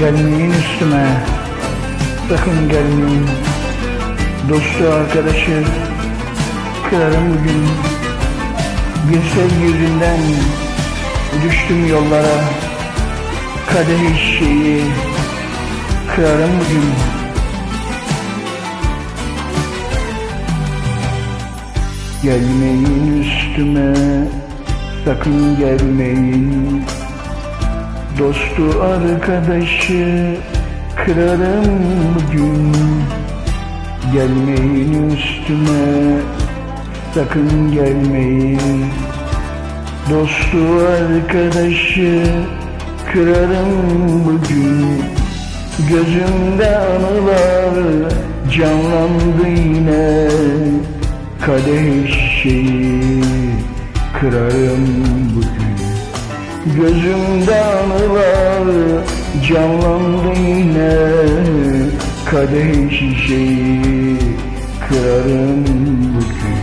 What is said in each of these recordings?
Gelmeyin üstüme. Sakın gelmeyin. Dostu arkadaşı Kırarım bugün. Bir sevgi yüzünden Düştüm yollara. Kadeh şeyi Kırarım bugün. Gelmeyin üstüme. Sakın gelmeyin Dostu arkadaşı kırarım bugün. Gelmeyin üstüme sakın gelmeyin. Dostu arkadaşı kırarım bugün. Gözümde anılar canlandı yine. Kadeh şeyi kırarım bugün Gözümde anılar canlandı yine. Kadeh şişeyi kırarım bugün.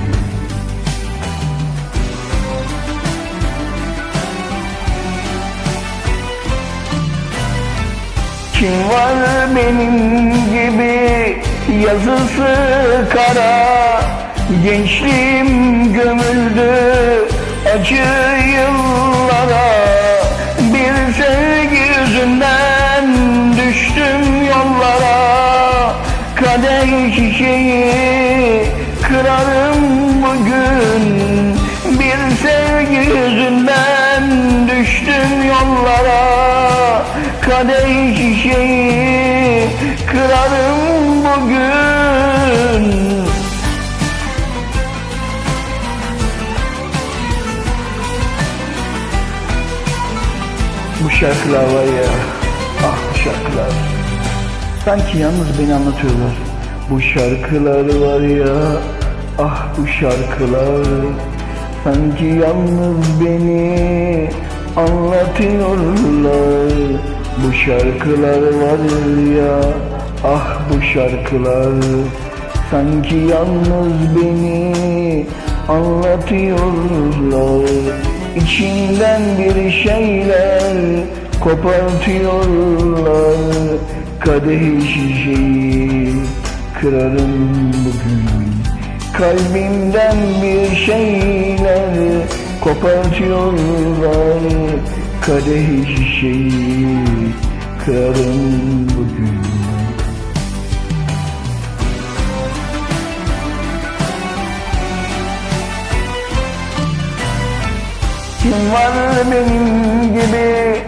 Kim var benim gibi yazısı kara? Gençliğim gömüldü acı yıllara Kadeh şişeyi kırarım bugün Bu şarkılar var ya, ah bu şarkılar. Sanki yalnız beni anlatıyorlar. Bu şarkılar var ya, ah bu şarkılar. Sanki yalnız beni anlatıyorlar. Şarkılar var ya, ah bu şarkılar. Sanki yalnız beni anlatıyorlar. İçinden bir şeyler kopartıyorlar Kadeh şişeyi kırarım bugün Kalbimden bir şeyler kopartıyorlar Kadeh şişeyi kırarım bugün. Kim var benim gibi?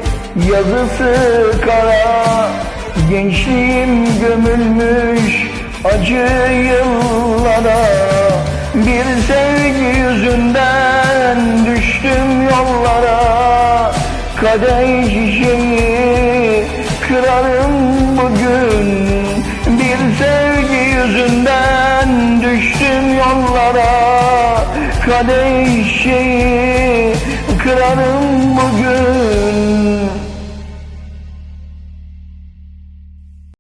Yazısı kara. Gençliğim gömülmüş acı yıllara. Bir sevgi yüzünden düştüm yollara. Kadeh şişeyi sevgi yüzünden düştüm yollara. Kadeh şişeyi kırarım